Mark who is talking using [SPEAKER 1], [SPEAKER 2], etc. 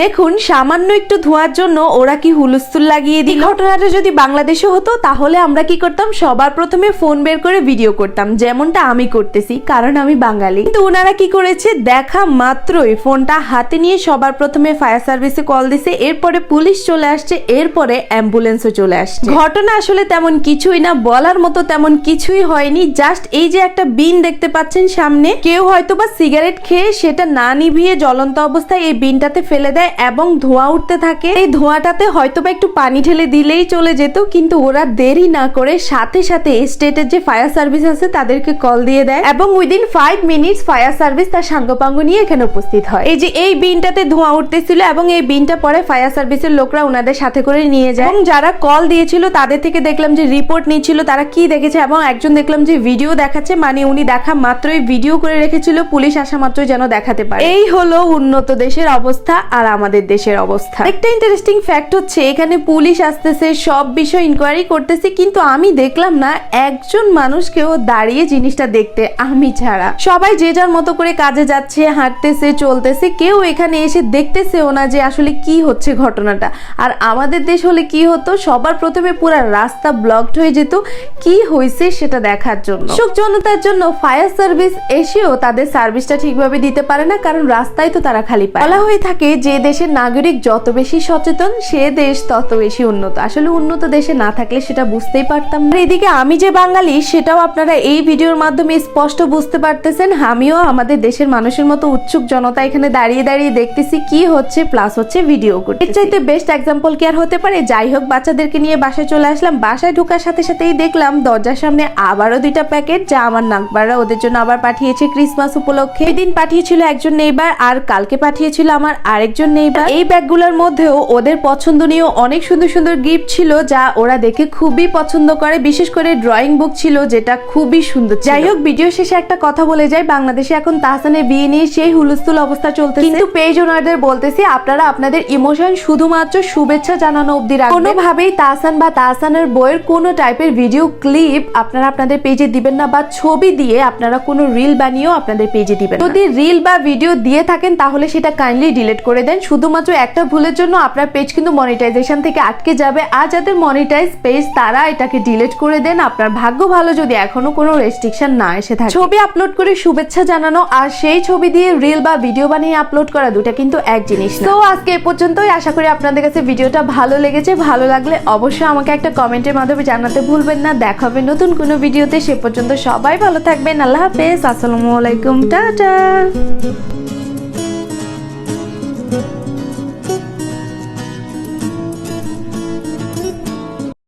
[SPEAKER 1] দেখুন, সামান্য একটু ধোঁয়ার জন্য ওরা কি হুলস্থুল লাগিয়ে দিই ঘটনাটা যদি বাংলাদেশে হতো, তাহলে আমরা কি করতাম? সবার প্রথমে ফোন বের করে ভিডিও করতাম, যেমনটা আমি করতেছি, কারণ আমি বাঙালি। কিন্তু ওনারা কি করেছে? দেখা মাত্রই ফোনটা হাতে নিয়ে সবার প্রথমে ফায়ার সার্ভিসে কল দিছে, এরপরে পুলিশ চলে আসছে, এরপরে অ্যাম্বুলেন্সও চলে আসছে। ঘটনা আসলে তেমন কিছুই না, বলার মতো তেমন কিছুই হয়নি, জাস্ট এই যে একটা বিন দেখতে পাচ্ছেন সামনে, কেউ হয়তো বা সিগারেট খেয়ে সেটা না নিভিয়ে জ্বলন্ত অবস্থায় এই বিনটাতে ফেলে দেয়। এবং ধোঁয়া উঠতে থাকে। এই ধোঁয়াটাতে হয়তো বা একটু পানি ঢেলে দিলেই চলে যেত, কিন্তু ওরা দেরি না করে সাথে সাথে স্টেটের যে ফায়ার সার্ভিস আছে তাদেরকে কল দিয়ে দেয় এবং within five minutes fire service তার সাঙ্গপাঙ্গ নিয়ে এখানে উপস্থিত হয়। এই যে এই বিনটাতে ধোঁয়া উঠতেছিল এবং এই বিনটা পরে ফায়ার সার্ভিসের লোকরা ওনাদের সাথে করে নিয়ে যায়। এবং যারা কল দিয়েছিল তাদের থেকে দেখলাম যে রিপোর্ট নিচ্ছিল তারা কি দেখেছে এবং একজন দেখলাম যে ভিডিও দেখাচ্ছে মানে উনি দেখা মাত্রই ভিডিও করে রেখেছিল, পুলিশ আসা মাত্রই যেন দেখাতে পারে। এই হলো উন্নত দেশের অবস্থা, আর আমাদের দেশের অবস্থা। একটা ইন্টারেস্টিং ফ্যাক্ট হচ্ছে, এখানে পুলিশ আসতেছে, সব বিষয় ইনকোয়ারি করতেছে, কিন্তু আমি দেখলাম না একজন মানুষকেও দাঁড়িয়ে জিনিসটা দেখতে, আমি ছাড়া। সবাই যে যার মতো করে কাজে যাচ্ছে, হাঁটতেছে, চলতেছে, কেউ এখানে এসে দেখতেছেও না যে আসলে কি হচ্ছে ঘটনাটা। আর আমাদের দেশ হলে কি হতো? সবার প্রথমে পুরো রাস্তা ব্লকড হয়ে যেত, কি হয়েছে সেটা দেখার জন্য। সুখ জনতার জন্য ফায়ার সার্ভিস এসেও তাদের সার্ভিসটা ঠিকভাবে দিতে পারে না, কারণ রাস্তায় তো তারা খালি পায়। বলা হয়ে থাকে যে দেশের নাগরিক যত বেশি সচেতন, সে দেশ তত বেশি উন্নত। আসলে উন্নত দেশে না থাকলে সেটা বুঝতেই পারতাম এদিকে আমি যে বাঙালি, সেটাও আপনারা এই ভিডিওর মাধ্যমে স্পষ্ট বুঝতে পারতেছেন। আমিও আমাদের দেশের মানুষের মতো উৎসুক জনতা এখানে দাঁড়িয়ে দাঁড়িয়ে দেখতেছি কি হচ্ছে প্লাস হচ্ছে ভিডিও করতে চাইতে বেস্ট এক্সাম্পল কি আর হতে পারে? যাই হোক, বাচ্চাদেরকে নিয়ে বাসায় চলে আসলাম। বাসায় ঢোকার সাথে সাথেই দেখলাম দরজার সামনে আবারও দুইটা প্যাকেট, যা আমার নাকবাররা ওদের জন্য আবার পাঠিয়েছে ক্রিসমাস উপলক্ষে। এদিন পাঠিয়েছিল একজন নেইবার আর কালকে পাঠিয়েছিল আমার আরেকজন নেইবার এই ব্যাগ এই ব্যাগগুলোর মধ্যেও ওদের পছন্দনীয় অনেক সুন্দর সুন্দর গিফট ছিল যা ওরা দেখে খুবই পছন্দ করে। বিশেষ করে ড্রয়িং বুক ছিল যেটা খুবই সুন্দর যাই হোক ভিডিও শেষে একটা কথা বলে যাই। বাংলাদেশে এখন তাহসানের বিয়ে নিয়ে সেই হুলস্থুল অবস্থা চলছে কিন্তু পেজ ওনারদের বলতেছি, আপনারা আপনাদের ইমোশন শুধুমাত্র শুভেচ্ছা জানানো অবধি রাখবেন। কোনোভাবেই তাহসান বা তাহসানের বইয়ের কোনো টাইপের ভিডিও ক্লিপ আপনারা আপনাদের পেজে দিবেন না বা ছবি দিয়ে আপনারা কোনো রিল বানিয়েও আপনাদের পেজে দিবেন যদি রিল বা ভিডিও দিয়ে থাকেন, তাহলে সেটা কাইন্ডলি ডিলিট করে দেন শুধুমাত্র একটা ভুলের জন্য আপনার পেজ কিন্তু মনিটাইজেশন থেকে আটকে যাবে। আর যাদের মনিটাইজ পেজ তারা এটাকে ডিলিট করে দেন। আপনার ভাগ্য ভালো যদি এখনও কোনো রেস্ট্রিকশন না এসে থাকে। ছবি আপলোড করে শুভেচ্ছা জানানো আর সেই ছবি দিয়ে রিল বা ভিডিও বানিয়ে আপলোড করা দুটা কিন্তু এক জিনিস তো আজকে এ পর্যন্তই। আশা করি আপনাদের কাছে ভিডিওটা ভালো লেগেছে। ভালো লাগলে অবশ্যই আমাকে একটা কমেন্টের মাধ্যমে জানাতে ভুলবেন না। দেখা হবে নতুন কোনো ভিডিওতে সে পর্যন্ত সবাই ভালো থাকবেন। আল্লাহ হাফেজ। আসসালামু আলাইকুম। টাটা।